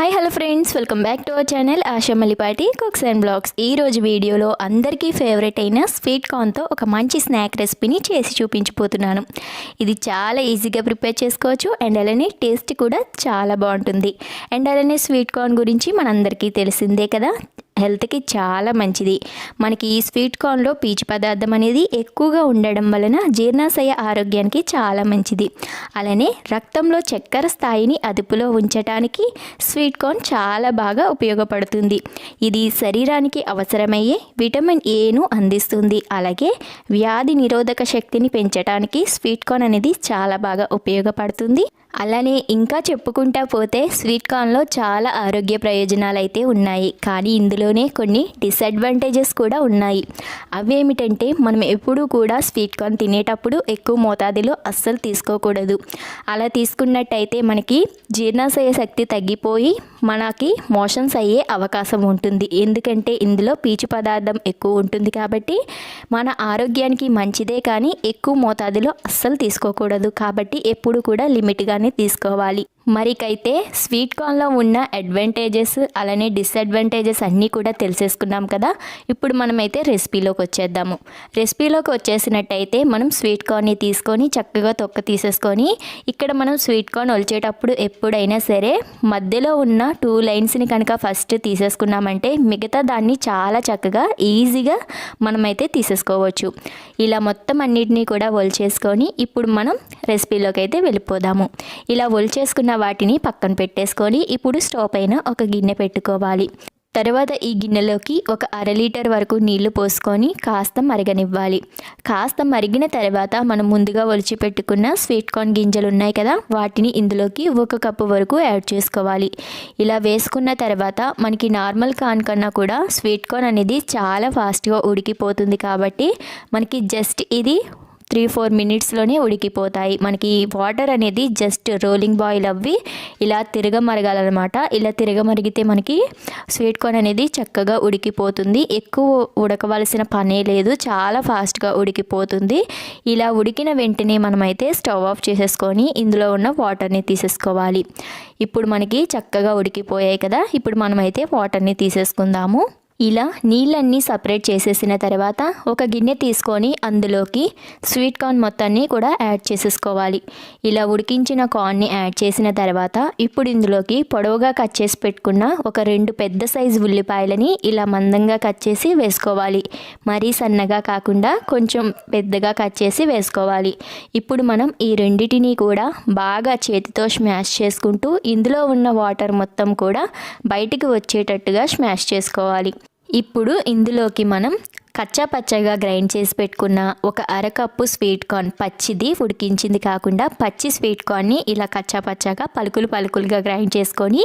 Hi hello friends welcome back to our channel Asha Mallipati cooks and blogs ఈ రోజు వీడియోలో అందరికీ favourite అయిన స్వీట్ కార్న్తో ఒక మంచి స్నాక్ రెసిపీని చేసి చూపించిపోతున్నాను ఇది చాలా ఈజీగా ప్రిపేర్ చేసుకోవచ్చు అండ్ అలానే టేస్ట్ కూడా చాలా బాగుంటుంది. అండ్ అలానే స్వీట్ కార్న్ గురించి మనందరికీ తెలిసిందే కదా. హెల్త్కి చాలా మంచిది. మనకి ఈ స్వీట్ కార్న్లో పీచు పదార్థం అనేది ఎక్కువగా ఉండడం వలన జీర్ణాశయ ఆరోగ్యానికి చాలా మంచిది. అలానే రక్తంలో చక్కెర స్థాయిని అదుపులో ఉంచటానికి స్వీట్ కార్న్ చాలా బాగా ఉపయోగపడుతుంది. ఇది శరీరానికి అవసరమయ్యే విటమిన్ ఏను అందిస్తుంది. అలాగే వ్యాధి నిరోధక శక్తిని పెంచడానికి స్వీట్ కార్న్ అనేది చాలా బాగా ఉపయోగపడుతుంది. అలానే ఇంకా చెప్పుకుంటా పోతే స్వీట్ కార్న్లో చాలా ఆరోగ్య ప్రయోజనాలు అయితే ఉన్నాయి. కానీ ఇందులోనే కొన్ని డిసడ్వాంటేజెస్ కూడా ఉన్నాయి. అవేమిటంటే మనం ఎప్పుడూ కూడా స్వీట్ కార్న్ తినేటప్పుడు ఎక్కువ మోతాదులో అస్సలు తీసుకోకూడదు. అలా తీసుకున్నట్టయితే మనకి జీర్ణాశయ శక్తి తగ్గిపోయి మనకి మోషన్స్ అయ్యే అవకాశం ఉంటుంది. ఎందుకంటే ఇందులో పీచు పదార్థం ఎక్కువ ఉంటుంది కాబట్టి మన ఆరోగ్యానికి మంచిదే కానీ ఎక్కువ మోతాదులో అస్సలు తీసుకోకూడదు. కాబట్టి ఎప్పుడు కూడా లిమిట్గానే తీసుకోవాలి. మరికైతే స్వీట్ కార్న్లో ఉన్న అడ్వాంటేజెస్ అలానే డిసడ్వాంటేజెస్ అన్నీ కూడా తెలిసేసుకున్నాం కదా. ఇప్పుడు మనమైతే రెసిపీలోకి వచ్చేద్దాము. రెసిపీలోకి వచ్చేసినట్టయితే మనం స్వీట్ కార్న్ని తీసుకొని చక్కగా తొక్క తీసేసుకొని ఇక్కడ మనం స్వీట్ కార్న్ ఒలిచేటప్పుడు ఎప్పుడైనా సరే మధ్యలో ఉన్న టూ లైన్స్ని కనుక ఫస్ట్ తీసేసుకున్నామంటే మిగతా దాన్ని చాలా చక్కగా ఈజీగా మనమైతే తీసేసుకోవచ్చు. ఇలా మొత్తం అన్నిటినీ కూడా ఒలిచేసుకొని ఇప్పుడు మనం రెసిపీలోకి అయితే వెళ్ళిపోదాము. ఇలా ఒలిచేసుకున్న వాటిని పక్కన పెట్టేసుకొని ఇప్పుడు స్టవ్ పైన ఒక గిన్నె పెట్టుకోవాలి. తర్వాత ఈ గిన్నెలోకి ఒక అర లీటర్ వరకు నీళ్ళు పోసుకొని కాస్త మరగనివ్వాలి. కాస్త మరిగిన తర్వాత మనం ముందుగా ఒలిచి పెట్టుకున్న స్వీట్ కార్న్ గింజలు ఉన్నాయి కదా వాటిని ఇందులోకి ఒక కప్పు వరకు యాడ్ చేసుకోవాలి. ఇలా వేసుకున్న తర్వాత మనకి నార్మల్ కార్న్ కన్నా కూడా స్వీట్ కార్న్ అనేది చాలా ఫాస్ట్గా ఉడికిపోతుంది కాబట్టి మనకి జస్ట్ ఇది త్రీ ఫోర్ మినిట్స్లోనే ఉడికిపోతాయి. మనకి వాటర్ అనేది జస్ట్ రోలింగ్ బాయిల్ అవ్వి ఇలా తిరగమరగాలన్నమాట. ఇలా తిరగమరిగితే మనకి స్వీట్ కార్న్ అనేది చక్కగా ఉడికిపోతుంది. ఎక్కువ ఉడకవలసిన పనే లేదు. చాలా ఫాస్ట్గా ఉడికిపోతుంది. ఇలా ఉడికిన వెంటనే మనమైతే స్టవ్ ఆఫ్ చేసేసుకొని ఇందులో ఉన్న వాటర్ని తీసేసుకోవాలి. ఇప్పుడు మనకి చక్కగా ఉడికిపోయాయి కదా. ఇప్పుడు మనమైతే వాటర్ని తీసేసుకుందాము. ఇలా నీళ్ళన్నీ సపరేట్ చేసేసిన తర్వాత ఒక గిన్నె తీసుకొని అందులోకి స్వీట్ కార్న్ మొత్తాన్ని కూడా యాడ్ చేసేసుకోవాలి. ఇలా ఉడికించిన కార్న్ని యాడ్ చేసిన తర్వాత ఇప్పుడు ఇందులోకి పొడవుగా కట్ చేసి పెట్టుకున్న ఒక రెండు పెద్ద సైజు ఉల్లిపాయలని ఇలా మందంగా కట్ చేసి వేసుకోవాలి. మరీ సన్నగా కాకుండా కొంచెం పెద్దగా కట్ చేసి వేసుకోవాలి. ఇప్పుడు మనం ఈ రెండిటిని కూడా బాగా చేతితో స్మాష్ చేసుకుంటూ ఇందులో ఉన్న వాటర్ మొత్తం కూడా బయటికి వచ్చేటట్టుగా స్మాష్ చేసుకోవాలి. ఇప్పుడు ఇందులోకి మనం కచ్చా పచ్చగా గ్రైండ్ చేసి పెట్టుకున్న ఒక అరకప్పు స్వీట్ కార్న్ పచ్చిది ఉడికించింది కాకుండా పచ్చి స్వీట్ కార్న్ని ఇలా కచ్చా పచ్చగా పలుకులు పలుకులుగా గ్రైండ్ చేసుకొని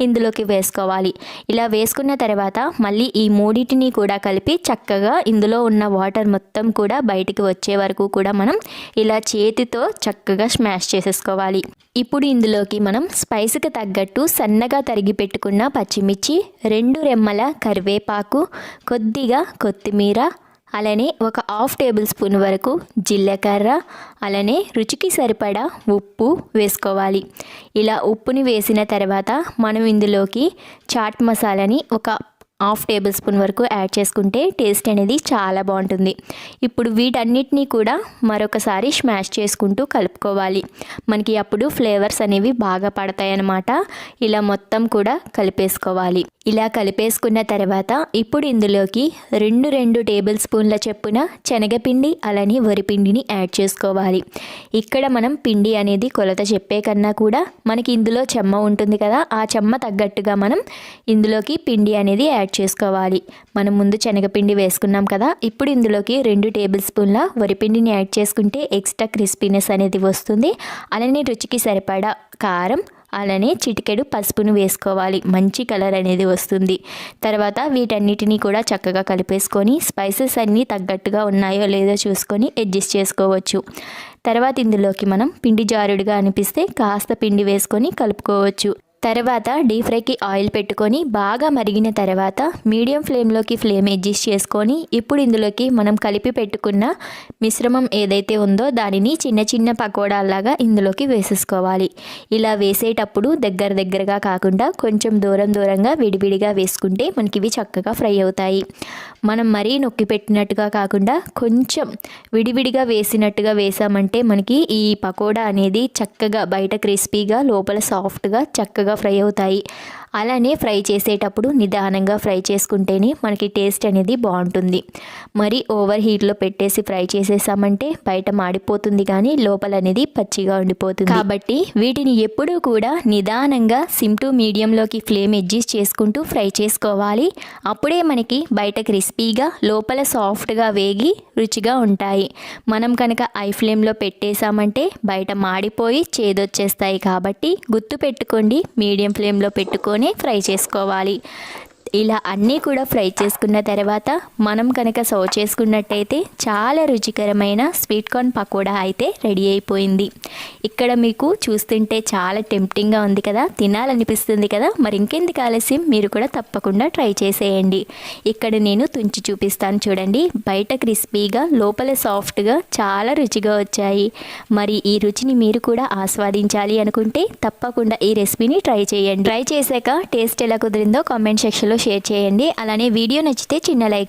ఇందులోకి వేసుకోవాలి. ఇలా వేసుకున్న తర్వాత మళ్ళీ ఈ మూడింటిని కూడా కలిపి చక్కగా ఇందులో ఉన్న వాటర్ మొత్తం కూడా బయటికి వచ్చే వరకు కూడా మనం ఇలా చేతితో చక్కగా స్మాష్ చేసేసుకోవాలి. ఇప్పుడు ఇందులోకి మనం స్పైస్కి తగ్గట్టు సన్నగా తరిగి పెట్టుకున్న పచ్చిమిర్చి రెండు రెమ్మల కరివేపాకు కొద్దిగా కొత్తిమీర అలానే ఒక హాఫ్ టేబుల్ స్పూన్ వరకు జీలకర్ర అలానే రుచికి సరిపడా ఉప్పు వేసుకోవాలి. ఇలా ఉప్పుని వేసిన తర్వాత మనం ఇందులోకి చాట్ మసాలాని ఒక హాఫ్ టేబుల్ స్పూన్ వరకు యాడ్ చేసుకుంటే టేస్ట్ అనేది చాలా బాగుంటుంది. ఇప్పుడు వీటన్నిటినీ కూడా మరొకసారి స్మాష్ చేసుకుంటూ కలుపుకోవాలి. మనకి అప్పుడు ఫ్లేవర్స్ అనేవి బాగా పడతాయి అన్నమాట ఇలా మొత్తం కూడా కలిపేసుకోవాలి. ఇలా కలిపేసుకున్న తర్వాత ఇప్పుడు ఇందులోకి రెండు రెండు టేబుల్ స్పూన్ల చెప్పున శనగపిండి అలానే వరిపిండిని యాడ్ చేసుకోవాలి. ఇక్కడ మనం పిండి అనేది కొలత చెప్పే కన్నా కూడా మనకి ఇందులో చెమ్మ ఉంటుంది కదా ఆ చెమ్మ తగ్గట్టుగా మనం ఇందులోకి పిండి అనేది యాడ్ యాడ్ చేసుకోవాలి. మనం ముందు శనగపిండి వేసుకున్నాం కదా ఇప్పుడు ఇందులోకి రెండు టేబుల్ స్పూన్ల వరిపిండిని యాడ్ చేసుకుంటే ఎక్స్ట్రా క్రిస్పీనెస్ అనేది వస్తుంది. అలానే రుచికి సరిపడా కారం అలానే చిటికెడు పసుపును వేసుకోవాలి. మంచి కలర్ అనేది వస్తుంది. తర్వాత వీటన్నిటినీ కూడా చక్కగా కలిపేసుకొని స్పైసెస్ అన్నీ తగ్గట్టుగా ఉన్నాయో లేదో చూసుకొని అడ్జస్ట్ చేసుకోవచ్చు. తర్వాత ఇందులోకి మనం పిండి జారుడుగా అనిపిస్తే కాస్త పిండి వేసుకొని కలుపుకోవచ్చు. తర్వాత డీప్ ఫ్రైకి ఆయిల్ పెట్టుకొని బాగా మరిగిన తర్వాత మీడియం ఫ్లేమ్లోకి ఫ్లేమ్ అడ్జస్ట్ చేసుకొని ఇప్పుడు ఇందులోకి మనం కలిపి పెట్టుకున్న మిశ్రమం ఏదైతే ఉందో దానిని చిన్న చిన్న పకోడాల్లాగా ఇందులోకి వేసేసుకోవాలి. ఇలా వేసేటప్పుడు దగ్గర దగ్గరగా కాకుండా కొంచెం దూరం దూరంగా విడివిడిగా వేసుకుంటే మనకి ఇవి చక్కగా ఫ్రై అవుతాయి. మనం మరీ నొక్కి పెట్టినట్టుగా కాకుండా కొంచెం విడివిడిగా వేసినట్టుగా వేసామంటే మనకి ఈ పకోడా అనేది చక్కగా బయట క్రిస్పీగా లోపల సాఫ్ట్గా చక్కగా ఫ్రై అవుతాయి. అలానే ఫ్రై చేసేటప్పుడు నిదానంగా ఫ్రై చేసుకుంటేనే మనకి టేస్ట్ అనేది బాగుంటుంది. మరి ఓవర్ హీట్లో పెట్టేసి ఫ్రై చేసేసామంటే బయట మాడిపోతుంది కానీ లోపల అనేది పచ్చిగా ఉండిపోతుంది. కాబట్టి వీటిని ఎప్పుడూ కూడా నిదానంగా సిమ్ టు మీడియంలోకి ఫ్లేమ్ అడ్జస్ట్ చేసుకుంటూ ఫ్రై చేసుకోవాలి. అప్పుడే మనకి బయట క్రిస్పీగా లోపల సాఫ్ట్గా వేగి రుచిగా ఉంటాయి. మనం కనుక ఐ ఫ్లేమ్లో పెట్టేసామంటే బయట మాడిపోయి చేదొచ్చేస్తాయి కాబట్టి గుర్తు పెట్టుకోండి మీడియం ఫ్లేమ్లో పెట్టుకొని ఫ్రై చేసుకోవాలి. ఇలా అన్నీ కూడా ఫ్రై చేసుకున్న తర్వాత మనం కనుక సర్వ్ చేసుకున్నట్టయితే చాలా రుచికరమైన స్వీట్ కార్న్ పకోడా అయితే రెడీ అయిపోయింది. ఇక్కడ మీకు చూస్తుంటే చాలా టెంప్టింగ్గా ఉంది కదా తినాలనిపిస్తుంది కదా మరి ఇంకెందుకు ఆలస్యం? మీరు కూడా తప్పకుండా ట్రై చేసేయండి. ఇక్కడ నేను తుంచి చూపిస్తాను చూడండి. బయట క్రిస్పీగా లోపల సాఫ్ట్గా చాలా రుచిగా వచ్చాయి. మరి ఈ రుచిని మీరు కూడా ఆస్వాదించాలి అనుకుంటే తప్పకుండా ఈ రెసిపీని ట్రై చేయండి. ట్రై చేశాక టేస్ట్ ఎలా కుదిరిందో కామెంట్ సెక్షన్లో షేర్ చేయండి. అలానే వీడియో నచ్చితే చిన్న లైక్